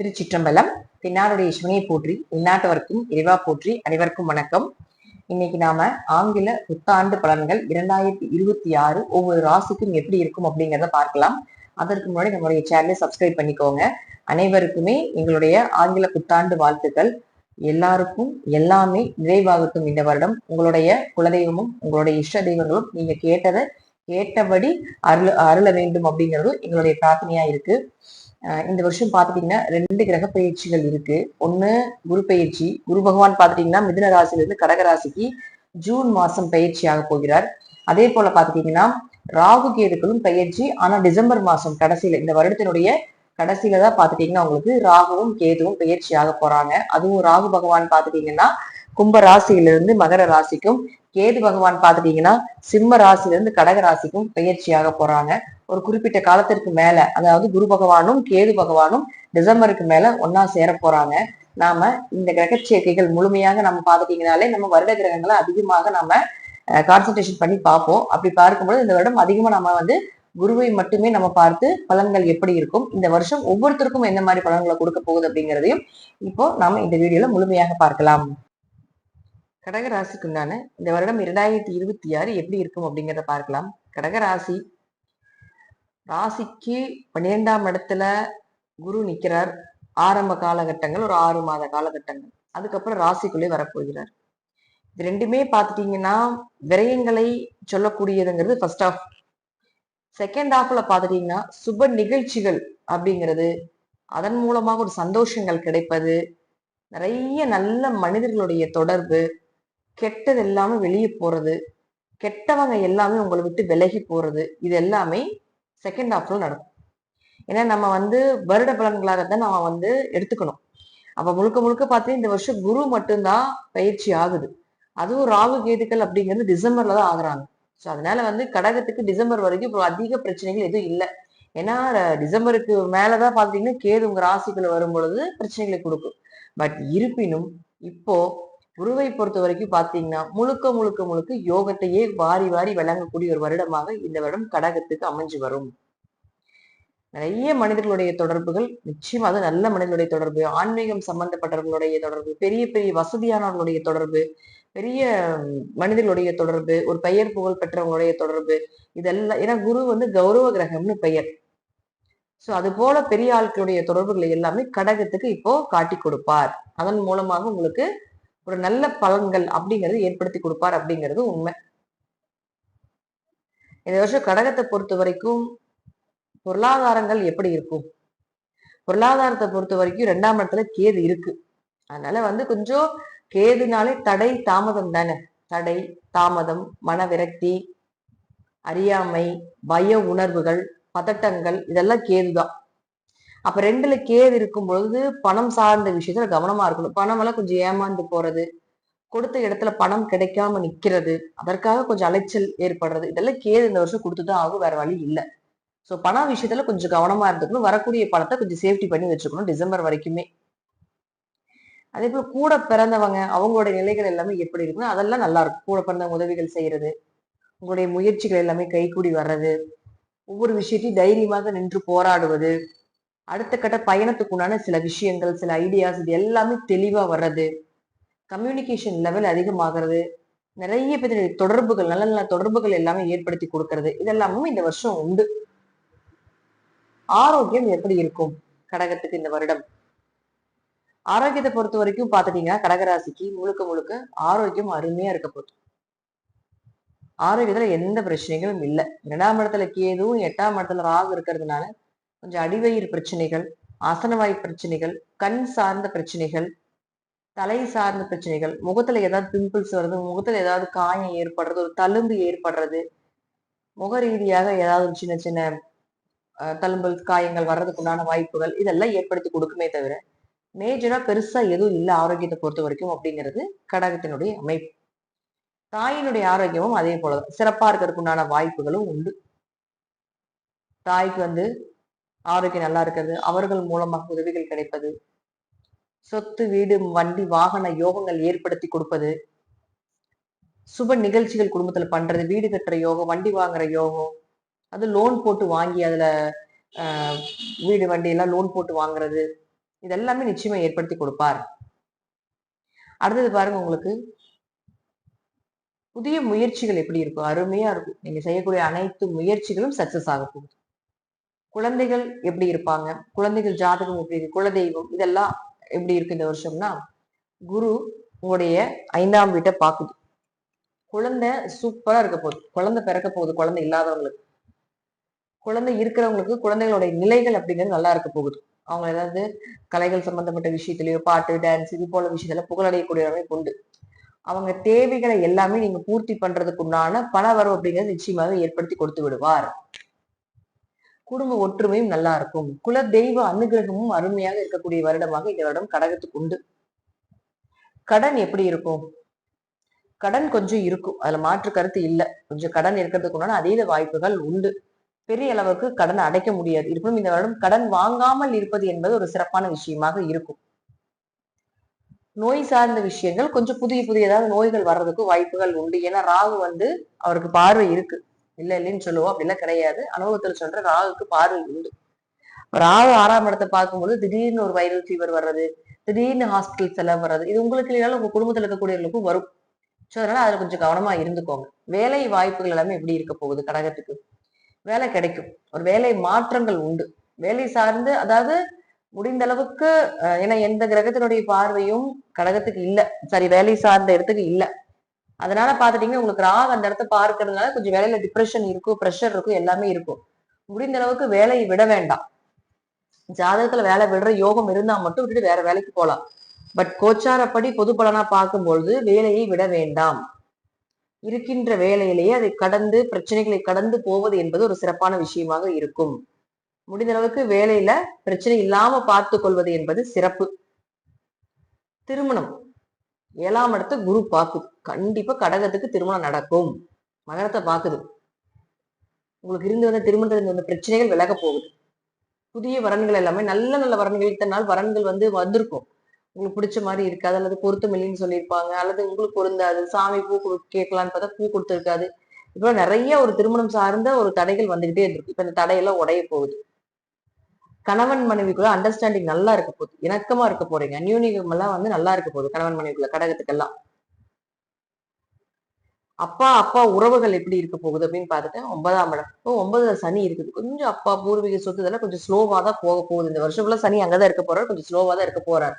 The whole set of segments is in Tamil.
திருச்சிற்றம்பலம் தென்னாருடைய சிவனையை போற்றி இந்நாட்டவர்க்கும் இறைவா போற்றி அனைவருக்கும் வணக்கம். இன்னைக்கு நாம ஆங்கில புத்தாண்டு பலன்கள் இரண்டாயிரத்தி இருபத்தி ஆறு ஒவ்வொரு ராசிக்கும் எப்படி இருக்கும் அப்படிங்கிறத பார்க்கலாம். அதற்கு முன்னாடி நம்மளுடைய சேனலை சப்ஸ்கிரைப் பண்ணிக்கோங்க. அனைவருக்குமே எங்களுடைய ஆங்கில புத்தாண்டு வாழ்த்துக்கள். எல்லாருக்கும் எல்லாமே நிறைவாகட்டும் இந்த வருடம். உங்களுடைய குலதெய்வமும் உங்களுடைய இஷ்ட தெய்வங்களும் நீங்க கேட்டதை கேட்டபடி அருள் அருள வேண்டும் அப்படிங்கிறதும் எங்களுடைய பிரார்த்தனையா இருக்கு. இந்த வருஷம் பார்த்துட்டீங்கன்னா ரெண்டு கிரக பயிற்சிகள் இருக்கு. ஒண்ணு குரு பயிற்சி. குரு பகவான் பார்த்துட்டீங்கன்னா மிதுன ராசியிலிருந்து கடக ராசிக்கு ஜூன் மாசம் பயிற்சியாக போகிறார். அதே போல பார்த்துட்டீங்கன்னா ராகு கேதுக்களும் பயிற்சி. ஆனா டிசம்பர் மாசம் கடைசியில இந்த வருடத்தினுடைய கடைசியில தான் பார்த்துட்டீங்கன்னா உங்களுக்கு ராகுவும் கேதுவும் பயிற்சியாக போறாங்க. அதுவும் ராகு பகவான் பார்த்துட்டீங்கன்னா கும்ப ராசியிலிருந்து மகர ராசிக்கும் கேது பகவான் பார்த்துட்டீங்கன்னா சிம்ம ராசியிலிருந்து கடக ராசிக்கும் பயிற்சியாக போறாங்க. ஒரு குறிப்பிட்ட காலத்திற்கு மேல அதாவது குரு பகவானும் கேது பகவானும் டிசம்பருக்கு மேல ஒன்னா சேர போறாங்க. நாம இந்த கிரக சேர்க்கைகள் முழுமையாக நம்ம பார்த்துட்டீங்கனாலே நம்ம வருட கிரகங்களை அதிகமாக நம்ம கான்சன்ட்ரேஷன் பண்ணி பார்ப்போம். அப்படி பார்க்கும்போது இந்த வருடம் அதிகமா நம்ம வந்து குருவை மட்டுமே நம்ம பார்த்து பலன்கள் எப்படி இருக்கும் இந்த வருஷம் ஒவ்வொருத்தருக்கும் என்ன மாதிரி பலன்களை கொடுக்க போகுது அப்படிங்கிறதையும் இப்போ நாம இந்த வீடியோல முழுமையாக பார்க்கலாம். கடக இந்த வருடம் இரண்டாயிரத்தி இருபத்தி ஆறு எப்படி இருக்கும் அப்படிங்கிறத பார்க்கலாம். கடக ராசி ராசிக்கு பன்னிரெண்டாம் இடத்துல குரு நிற்கிறார் ஆரம்ப காலகட்டங்கள் ஒரு ஆறு மாத காலகட்டங்கள். அதுக்கப்புறம் ராசிக்குள்ளே வரப்போகிறார். இது ரெண்டுமே பார்த்துட்டீங்கன்னா விரயங்களை சொல்லக்கூடியதுங்கிறது ஃபர்ஸ்ட் ஆஃப் செகண்ட் ஆஃப்ல பார்த்துட்டீங்கன்னா சுப நிகழ்ச்சிகள் அப்படிங்கிறது அதன் மூலமாக ஒரு சந்தோஷங்கள் கிடைப்பது நிறைய நல்ல மனிதர்களுடைய தொடர்பு கெட்டது எல்லாமே வெளியே போறது கெட்டவங்க எல்லாமே உங்களை விட்டு விலகி போறது இது எல்லாமே செகண்ட் ஹாஃப்ல நடக்கும். ஏன்னா நம்ம வந்து வருட பலன்களாகத்தான் நம்ம வந்து எடுத்துக்கணும். அப்ப முழுக்க முழுக்க பார்த்தீங்கன்னா இந்த வருஷம் குரு மட்டும்தான் பயிற்சி ஆகுது. அதுவும் ராகு கேதுக்கள் அப்படிங்கிறது டிசம்பர்ல தான் ஆகுறாங்க. ஸோ அதனால வந்து கடகத்துக்கு டிசம்பர் வரைக்கும் இப்போ அதிக பிரச்சனைகள் எதுவும் இல்லை. ஏன்னா டிசம்பருக்கு மேலதான் பாத்தீங்கன்னா கேது உங்க ராசிக்குள்ள வரும் பொழுது பிரச்சனைகளை கொடுக்கும். பட் இருப்பினும் இப்போ குருவை பொறுத்த வரைக்கும் பாத்தீங்கன்னா முழுக்க முழுக்க முழுக்க யோகத்தையே வாரி வாரி வழங்கக்கூடிய ஒரு வருடமாக இந்த வருடம் கடகத்துக்கு அமைஞ்சு வரும். நிறைய மனிதர்களுடைய தொடர்புகள் நிச்சயம் அது நல்ல மனிதர்களுடைய தொடர்பு ஆன்மீகம் சம்பந்தப்பட்டவர்களுடைய தொடர்பு பெரிய பெரிய வசதியானவர்களுடைய தொடர்பு பெரிய மனிதர்களுடைய தொடர்பு ஒரு பெயர் புகழ் பெற்றவங்களுடைய தொடர்பு இதெல்லாம் ஏன்னா குரு வந்து கௌரவ கிரகம்னு பெயர். சோ அது போல பெரிய ஆட்களுடைய தொடர்புகளை எல்லாமே கடகத்துக்கு இப்போ காட்டி கொடுப்பார். அதன் மூலமாக உங்களுக்கு ஒரு நல்ல பலன்கள் அப்படிங்கிறது ஏற்படுத்தி கொடுப்பார் அப்படிங்கிறது உண்மை. இந்த வருஷம் கடகத்தை பொறுத்த வரைக்கும் பொருளாதாரங்கள் எப்படி இருக்கும்? பொருளாதாரத்தை பொறுத்த வரைக்கும் ரெண்டாம் இடத்துல கேது இருக்கு. அதனால வந்து கொஞ்சம் கேதுனாலே தடை தாமதம் தானே? தடை தாமதம் மன விரக்தி அறியாமை பய உணர்வுகள் பதட்டங்கள் இதெல்லாம் கேதுதான். அப்ப ரெண்டுல கேது இருக்கும் பொழுது பணம் சார்ந்த விஷயத்துல கவனமா இருக்கணும். பணம் எல்லாம் கொஞ்சம் ஏமாந்து போறது கொடுத்த இடத்துல பணம் கிடைக்காம நிக்கிறது அதற்காக கொஞ்சம் அலைச்சல் ஏற்படுறது இதெல்லாம் கேது இந்த வருஷம் கொடுத்துதான் ஆகும் வேற வழி இல்லை. ஸோ பண விஷயத்துல கொஞ்சம் கவனமா இருந்துக்கணும். வரக்கூடிய பணத்தை கொஞ்சம் சேஃப்டி பண்ணி வச்சுக்கணும் டிசம்பர் வரைக்குமே. அதே போல கூட பிறந்தவங்க அவங்களோட நிலைகள் எல்லாமே எப்படி இருக்குன்னு அதெல்லாம் நல்லா இருக்கும். கூட பிறந்த உதவிகள் செய்யறது உங்களுடைய முயற்சிகள் எல்லாமே கைகூடி வர்றது ஒவ்வொரு விஷயத்தையும் தைரியமாக நின்று போராடுவது அடுத்த கட்ட பயணத்துக்கு உண்டான சில விஷயங்கள் சில ஐடியாஸ் இது எல்லாமே தெளிவா வர்றது கம்யூனிகேஷன் லெவல் அதிகமாகிறது நிறைய பேருடைய தொடர்புகள் நல்ல நல்ல தொடர்புகள் எல்லாமே ஏற்படுத்தி கொடுக்கறது இதெல்லாமும் இந்த வருஷம் உண்டு. ஆரோக்கியம் எப்படி இருக்கும் கடகத்துக்கு இந்த வருடம்? ஆரோக்கியத்தை பொறுத்த வரைக்கும் பாத்துட்டீங்கன்னா கடகராசிக்கு முழுக்க முழுக்க ஆரோக்கியம் அருமையா இருக்க போகுது. ஆரோக்கியத்துல எந்த பிரச்சனைகளும் இல்லை. இரண்டாம் இடத்துல கேதுவும் எட்டாம் இடத்துல ராகு இருக்கிறதுனால கொஞ்சம் அடிவயிறு பிரச்சனைகள் ஆசனவாய் பிரச்சனைகள் கண் சார்ந்த பிரச்சனைகள் தலை சார்ந்த பிரச்சனைகள் முகத்துல ஏதாவது பிம்பிள்ஸ் வருது முகத்துல ஏதாவது காயம் ஏற்படுறது ஒரு தழும்பு ஏற்படுறது முக ரீதியாக ஏதாவது ஒரு சின்ன சின்ன தழும்பல் காயங்கள் வர்றதுக்குண்டான வாய்ப்புகள் இதெல்லாம் ஏற்படுத்தி கொடுக்குமே தவிர மேஜரா பெருசா எதுவும் இல்லை ஆரோக்கியத்தை பொறுத்த வரைக்கும் அப்படிங்கிறது கடகத்தினுடைய அமைப்பு. தாயினுடைய ஆரோக்கியமும் அதே போலதான். சிறப்பா இருக்கிறதுக்கு உண்டான வாய்ப்புகளும் உண்டு. தாய்க்கு வந்து ஆரோக்கியம் நல்லா இருக்கிறது. அவர்கள் மூலமாக உதவிகள் கிடைப்பது. சொத்து வீடு வண்டி வாகன யோகங்கள் ஏற்படுத்தி கொடுப்பது. சுப நிகழ்ச்சிகள் குடும்பத்துல பண்றது. வீடு கட்டுற யோகம் வண்டி வாங்குற யோகம். அது லோன் போட்டு வாங்கி அதுல ஆஹ் வீடு வண்டி எல்லாம் லோன் போட்டு வாங்குறது. இதெல்லாமே நிச்சயமா ஏற்படுத்தி கொடுப்பார். அடுத்தது பாருங்க உங்களுக்கு. புதிய முயற்சிகள் எப்படி இருக்கும்? அருமையா இருக்கும். நீங்க செய்யக்கூடிய அனைத்து முயற்சிகளும் சக்சஸ் ஆக போகுது. குழந்தைகள் எப்படி இருப்பாங்க? குழந்தைகள் ஜாதகம் எப்படி இருக்கு? குலதெய்வம் இதெல்லாம் எப்படி இருக்கு இந்த வருஷம்னா குரு உங்களுடைய ஐந்தாம் வீட்டை பாக்குது குழந்தை சூப்பரா இருக்க போகுது. குழந்தை பிறக்க போகுது. குழந்தை இல்லாதவங்களுக்கு. குழந்தை இருக்கிறவங்களுக்கு குழந்தைகளுடைய நிலைகள் அப்படிங்கிறது நல்லா இருக்க போகுது. அவங்க ஏதாவது கலைகள் சம்பந்தப்பட்ட விஷயத்திலயோ பாட்டு டான்ஸ் இது போல விஷயத்துல புகழடையக்கூடிய அமைப்பு உண்டு. அவங்க தேவைகளை எல்லாமே நீங்க பூர்த்தி பண்றதுக்கு உண்டான பண வரவு அப்படிங்கிறது நிச்சயமாக ஏற்படுத்தி கொடுத்து விடுவார். குடும்ப ஒற்றுமையும் நல்லா இருக்கும். குல தெய்வ அனுகிரகமும் அருமையாக இருக்கக்கூடிய வருடமாக இந்த வருடம் கடகத்துக்கு உண்டு. கடன் எப்படி இருக்கும்? கடன் கொஞ்சம் இருக்கும். அதுல மாற்று கருத்து இல்ல. கொஞ்சம் கடன் இருக்கிறதுக்கு உண்டான அதீத வாய்ப்புகள் உண்டு. பெரிய அளவுக்கு கடன் அடைக்க முடியாது. இருப்பினும் இந்த வருடம் கடன் வாங்காமல் இருப்பது என்பது ஒரு சிறப்பான விஷயமாக இருக்கும். நோய் சார்ந்த விஷயங்கள் கொஞ்சம் புதிய புதிய ஏதாவது நோய்கள் வர்றதுக்கு வாய்ப்புகள் உண்டு. ஏன்னா ராகு வந்து அவருக்கு பார்வை இருக்கு. இல்ல இல்லைன்னு சொல்லுவோம். அப்படிலாம் கிடையாது. அனுபவத்தில் சொல்ற ராகுக்கு பார்வை உண்டு. ராகு ஆறாம் இடத்தை பார்க்கும்போது திடீர்னு ஒரு வைரல் ஃபீவர் வர்றது திடீர்னு ஹாஸ்பிட்டல் செலவு வர்றது இது உங்களுக்கு இல்லைனாலும் உங்க குடும்பத்தில் இருக்கக்கூடியவங்களுக்கும் வரும். ஸோ அதனால அதுல கொஞ்சம் கவனமா இருந்துக்கோங்க. வேலை வாய்ப்புகள் எல்லாமே எப்படி இருக்க போகுது கடகத்துக்கு? வேலை கிடைக்கும். ஒரு வேலை மாற்றங்கள் உண்டு. வேலை சார்ந்து அதாவது முடிந்த அளவுக்கு ஏன்னா எந்த கிரகத்தினுடைய பார்வையும் கடகத்துக்கு இல்லை. சரி வேலை சார்ந்த இடத்துக்கு இல்லை. அதனால பாத்துட்டீங்கன்னா உங்களுக்கு ராகு அந்த இடத்த பார்க்கறதுனால கொஞ்சம் வேலையில டிப்ரெஷன் இருக்கும் ப்ரெஷர் இருக்கும் எல்லாமே இருக்கும். முடிந்த அளவுக்கு வேலையை விட வேண்டாம். ஜாதகத்துல வேலை விடுற யோகம் இருந்தா மட்டும் விட்டுட்டு வேற வேலைக்கு போகலாம் பட் கோச்சாரப்படி பொது பலனா பார்க்கும்பொழுது வேலையை விட வேண்டாம். இருக்கின்ற வேலையிலேயே அதை கடந்து பிரச்சனைகளை கடந்து போவது என்பது ஒரு சிறப்பான விஷயமாக இருக்கும். முடிந்த அளவுக்கு வேலையில பிரச்சனை இல்லாம பார்த்து கொள்வது என்பது சிறப்பு. திருமணம். ஏழாம் இடத்த குரு பார்க்குது கண்டிப்பா கடகத்துக்கு திருமணம் நடக்கும். மகரத்தை பார்க்குது. உங்களுக்கு இருந்து வந்த திருமணத்தில் இருந்து வந்த பிரச்சனைகள் விலக போகுது. புதிய வரன்கள் எல்லாமே நல்ல நல்ல வரன்கள் இத்தனை நாள் வரன்கள் வந்து வந்திருக்கும். உங்களுக்கு பிடிச்ச மாதிரி இருக்காது அல்லது பொருத்தம் இல்லைன்னு சொல்லியிருப்பாங்க அல்லது உங்களுக்கு பொருந்தாது சாமி பூ கொடு- கேட்கலான்னு பார்த்தா பூ கொடுத்துருக்காது. இப்போ நிறைய ஒரு திருமணம் சார்ந்த ஒரு தடைகள் வந்துகிட்டே இருந்திருக்கு. இப்ப இந்த தடையெல்லாம் உடைய போகுது. கணவன் மனைவிக்குள்ள அண்டர்ஸ்டாண்டிங் நல்லா இருக்க போகுது. இணக்கமா இருக்க போறீங்க. அந்யூனிகம் எல்லாம் வந்து நல்லா இருக்க போகுது. கணவன் மனைவிக்குள்ள கடகத்துக்கெல்லாம். அப்பா அப்பா உறவுகள் எப்படி இருக்க போகுது அப்படின்னு பார்த்துட்டு ஒன்பதாம் இடம். இப்போ ஒன்பதுல சனி இருக்குது. கொஞ்சம் அப்பா பூர்வீக சொத்து இதெல்லாம் கொஞ்சம் ஸ்லோவா தான் போக போகுது. இந்த வருஷம் ஃபுல்லா சனி அங்கதான் இருக்க போறாரு. கொஞ்சம் ஸ்லோவா தான் இருக்க போறாரு.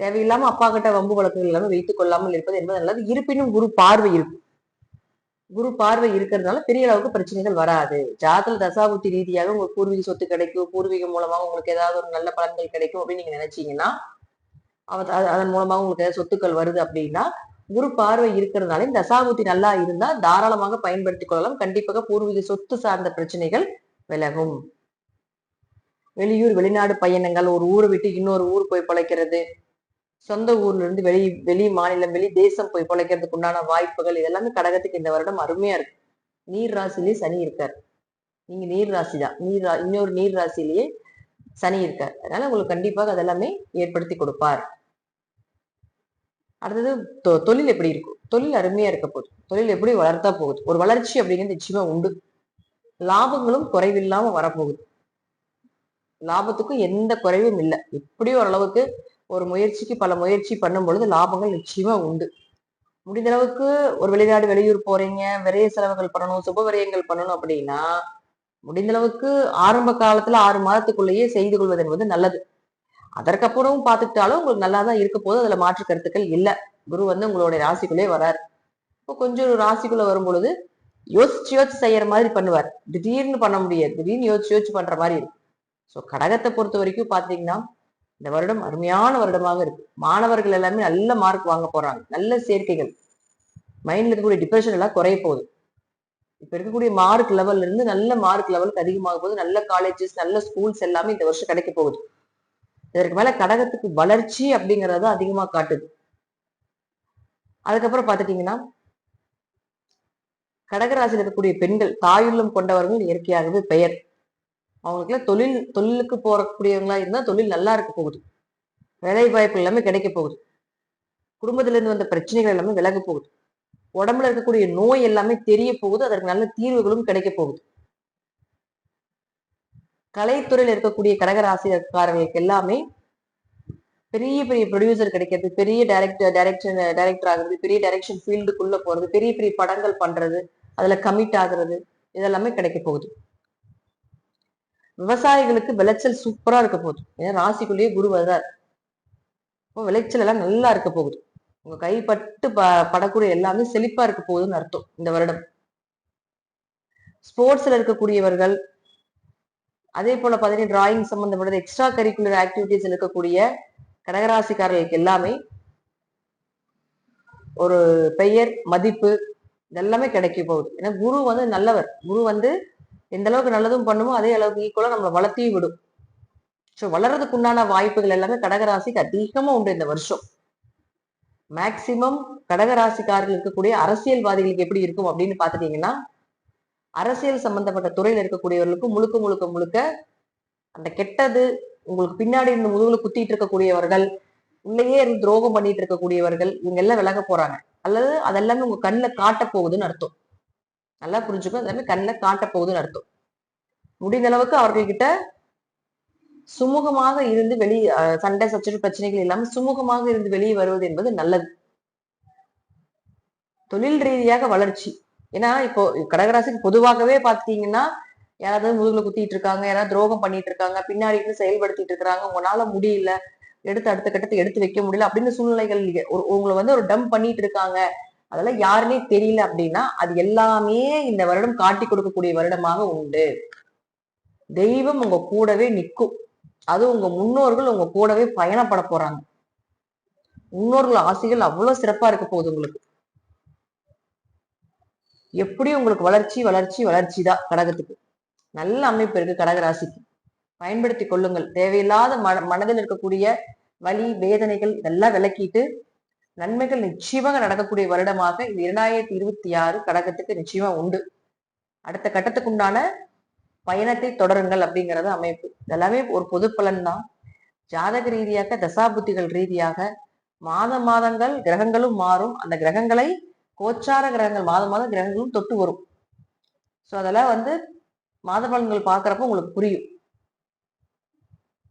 தேவையில்லாம அப்பா கிட்ட வம்பு வழக்குகள் இல்லாமல் வைத்துக் கொள்ளாமல் இருப்பது என்பது நல்லது. இருப்பினும் குரு பார்வை இருக்கும். குரு பார்வை இருக்கிறதுனால பெரிய அளவுக்கு பிரச்சனைகள் வராது. ஜாதக தசாபுத்தி ரீதியாக உங்களுக்கு பூர்வீக சொத்து கிடைக்கும் பூர்வீகம் மூலமாக உங்களுக்கு ஏதாவது ஒரு நல்ல பலன்கள் கிடைக்கும் அப்படின்னு நீங்க நினைச்சீங்கன்னா அவ- அதன் மூலமாக உங்களுக்கு ஏதாவது சொத்துக்கள் வருது அப்படின்னா குரு பார்வை இருக்கிறதுனால இந்த தசாபுத்தி நல்லா இருந்தா தாராளமாக பயன்படுத்திக் கொள்ளலாம். கண்டிப்பாக பூர்வீக சொத்து சார்ந்த பிரச்சனைகள் விலகும். வெளியூர் வெளிநாடு பயணங்கள் ஒரு ஊரை விட்டு இன்னொரு ஊர் போய் பிழைக்கிறது சொந்த ஊர்ல இருந்து வெளி வெளி மாநிலம் வெளி தேசம் போய் பிழைக்கிறதுக்கு உண்டான வாய்ப்புகள் இதெல்லாமே கடகத்துக்கு இந்த வருடம் அருமையா இருக்கு. நீர் ராசிலேயே சனி இருக்கார். நீங்க நீர் ராசி தான். நீர் இன்னொரு நீர் ராசிலேயே சனி இருக்கார். அதனால உங்களுக்கு கண்டிப்பாக அதெல்லாமே ஏற்படுத்தி கொடுப்பார். அடுத்தது தொ- தொழில் எப்படி இருக்கும்? தொழில் அருமையா இருக்க போகுது. தொழில் எப்படி வளர்த்தா போகுது? ஒரு வளர்ச்சி அப்படிங்கிறது நிச்சயமா உண்டு. லாபங்களும் குறைவில்லாம வரப்போகுது. லாபத்துக்கும் எந்த குறைவும் இல்லை. எப்படியும் ஓரளவுக்கு ஒரு முயற்சிக்கு பல முயற்சி பண்ணும் பொழுது லாபங்கள் நிச்சயமா உண்டு. முடிந்த அளவுக்கு ஒரு வெளிநாடு வெளியூர் போறீங்க விரைய செலவுகள் பண்ணணும் சுப விரயங்கள் பண்ணணும் அப்படின்னா முடிந்த அளவுக்கு ஆரம்ப காலத்துல ஆறு மாதத்துக்குள்ளேயே செய்து கொள்வது என்பது நல்லது. அதற்கப்புறமும் பார்த்துக்கிட்டாலும் உங்களுக்கு நல்லா தான் இருக்க போது அதுல மாற்று கருத்துக்கள் இல்லை. குரு வந்து உங்களுடைய ராசிக்குள்ளே வராரு. இப்போ கொஞ்சம் ஒரு ராசிக்குள்ள வரும் பொழுது யோசிச்சு யோசிச்சு செய்யற மாதிரி பண்ணுவார். திடீர்னு பண்ண முடியாது. திடீர்னு யோசிச்சு யோசிச்சு பண்ற மாதிரி இருக்கும் ஸோ கடகத்தை பொறுத்த வரைக்கும் பாத்தீங்கன்னா இந்த வருடம் அருமையான வருடமாக இருக்கு. மாணவர்கள் எல்லாமே நல்ல மார்க் வாங்க போறாங்க. நல்ல சேர்க்கைகள். மைண்ட்ல இருக்கக்கூடிய டிப்ரெஷன் எல்லாம் குறைய போகுது. இப்ப இருக்கக்கூடிய மார்க் லெவல்ல இருந்து நல்ல மார்க் லெவலுக்கு அதிகமாக போகுது. நல்ல காலேஜஸ் நல்ல ஸ்கூல்ஸ் எல்லாமே இந்த வருஷம் கிடைக்க போகுது. இதற்கு மேல கடகத்துக்கு வளர்ச்சி அப்படிங்கறத அதிகமா காட்டுது. அதுக்கப்புறம் பாத்துட்டீங்கன்னா கடகராசியில் இருக்கக்கூடிய பெண்கள் தாயுள்ளம் கொண்டவர்கள் இயற்கையாகவே பெயர். அவங்களுக்குலாம் தொழில் தொழிலுக்கு போறக்கூடியவங்களா இருந்தா தொழில் நல்லா இருக்க போகுது. வேலை வாய்ப்பு எல்லாமே கிடைக்க போகுது. குடும்பத்துல இருந்து வந்த பிரச்சனைகள் எல்லாமே விலக போகுது. உடம்புல இருக்கக்கூடிய நோய் எல்லாமே தெரிய போகுது. அதற்கு நல்ல தீர்வுகளும் கிடைக்க போகுது. கலைத்துறையில் இருக்கக்கூடிய கடகராசிக்காரர்களுக்கு எல்லாமே பெரிய பெரிய ப்ரொடியூசர் கிடைக்கிறது. பெரிய டைரக்டர் டைரக்ஷன் டைரக்டர் ஆகுறது. பெரிய டைரக்ஷன் ஃபீல்டுக்குள்ள போறது. பெரிய பெரிய படங்கள் பண்றது. அதுல கமிட் ஆகுறது. இதெல்லாமே கிடைக்க போகுது. விவசாயிகளுக்கு விளைச்சல் சூப்பரா இருக்க போகுது. ஏன்னா ராசிக்குள்ளேயே குரு வர்றார். இப்போ விளைச்சல் எல்லாம் நல்லா இருக்க போகுது. உங்க கைப்பட்டு ப படக்கூடிய எல்லாமே செழிப்பா இருக்க போகுதுன்னு அர்த்தம் இந்த வருடம். ஸ்போர்ட்ஸ்ல இருக்கக்கூடியவர்கள் அதே போல பார்த்தீங்கன்னா டிராயிங் சம்பந்தப்பட்டது எக்ஸ்ட்ரா கரிக்குலர் ஆக்டிவிட்டிஸ் இருக்கக்கூடிய கடகராசிக்காரர்களுக்கு எல்லாமே ஒரு பெயர் மதிப்பு இதெல்லாமே கிடைக்க போகுது. ஏன்னா குரு வந்து நல்லவர். குரு வந்து எந்த அளவுக்கு நல்லதும் பண்ணுமோ அதே அளவுக்கு ஈக்குவலா நம்மளை வளர்த்தியும் விடும். ஸோ வளர்றதுக்கு உண்டான வாய்ப்புகள் எல்லாமே கடகராசிக்கு அதிகமா உண்டு இந்த வருஷம். மேக்சிமம் கடகராசிக்காரர்கள் இருக்கக்கூடிய அரசியல்வாதிகளுக்கு எப்படி இருக்கும் அப்படின்னு பாத்துட்டீங்கன்னா அரசியல் சம்பந்தப்பட்ட துறையில இருக்கக்கூடியவர்களுக்கு முழுக்க முழுக்க முழுக்க அந்த கெட்டது உங்களுக்கு பின்னாடி இருந்து முதுகுல குத்திட்டு இருக்கக்கூடியவர்கள் உள்ளேயே இருந்து துரோகம் பண்ணிட்டு இருக்கக்கூடியவர்கள் இவங்க எல்லாம் விலக போறாங்க. அல்லது அதெல்லாமே உங்க கண்ணில் காட்ட போகுதுன்னு அர்த்தம். நல்லா புரிஞ்சுக்கும். அதெல்லாமே கண்ணில் காட்ட போகுதுன்னு அர்த்தம். முடிந்த அளவுக்கு அவர்கள்கிட்ட சுமூகமாக இருந்து வெளியே சண்டை சச்சரவு பிரச்சனைகள் இல்லாமல் சுமூகமாக இருந்து வெளியே வருவது என்பது நல்லது. தொழில் ரீதியாக வளர்ச்சி. ஏன்னா இப்போ கடகராசிக்கு பொதுவாகவே பாத்தீங்கன்னா யாராவது முதுகுல குத்திட்டு இருக்காங்க யாராவது துரோகம் பண்ணிட்டு இருக்காங்க பின்னாடி இருந்து செயல்படுத்திட்டு இருக்காங்க உங்களால முடியல எடுத்து அடுத்த கட்டத்தை எடுத்து வைக்க முடியல அப்படின்னு சூழ்நிலைகள் ஒரு உங்களை வந்து ஒரு டம்ப் பண்ணிட்டு இருக்காங்க. அதெல்லாம் யாருமே தெரியல அப்படின்னா அது எல்லாமே இந்த வருடம் காட்டி கொடுக்கக்கூடிய வருடமாக உண்டு. தெய்வம் உங்க கூடவே நிற்கும். அது உங்க முன்னோர்கள் உங்க கூடவே பயணப்பட போறாங்க. முன்னோர்கள் ஆசைகள் அவ்வளவு சிறப்பா இருக்க போகுது உங்களுக்கு. எப்படி உங்களுக்கு வளர்ச்சி வளர்ச்சி வளர்ச்சி தான் கடகத்துக்கு. நல்ல அமைப்பு இருக்கு கடகராசிக்கு. பயன்படுத்தி கொள்ளுங்கள். தேவையில்லாத மன மனதில் இருக்கக்கூடிய வலி வேதனைகள் இதெல்லாம் விளக்கிட்டு நன்மைகள் நிச்சயமாக நடக்கக்கூடிய வருடமாக இந்த இரண்டாயிரத்தி இருபத்தி ஆறு கடகத்துக்கு நிச்சயமா உண்டு. அடுத்த கட்டத்துக்கு உண்டான பயணத்தை தொடருங்கள் அப்படிங்கிறது அமைப்பு. இதெல்லாமே ஒரு பொது பலன் தான் ஜாதக ரீதியாக தசாபுத்திகள் ரீதியாக மாத மாதங்கள் கிரகங்களும் மாறும். அந்த கிரகங்களை கோச்சார கிரகங்கள் மாத மாதம் கிரகங்களும் தொட்டு வரும். ஸோ அதெல்லாம் வந்து மாத பலன்கள் பார்க்குறப்ப உங்களுக்கு புரியும்.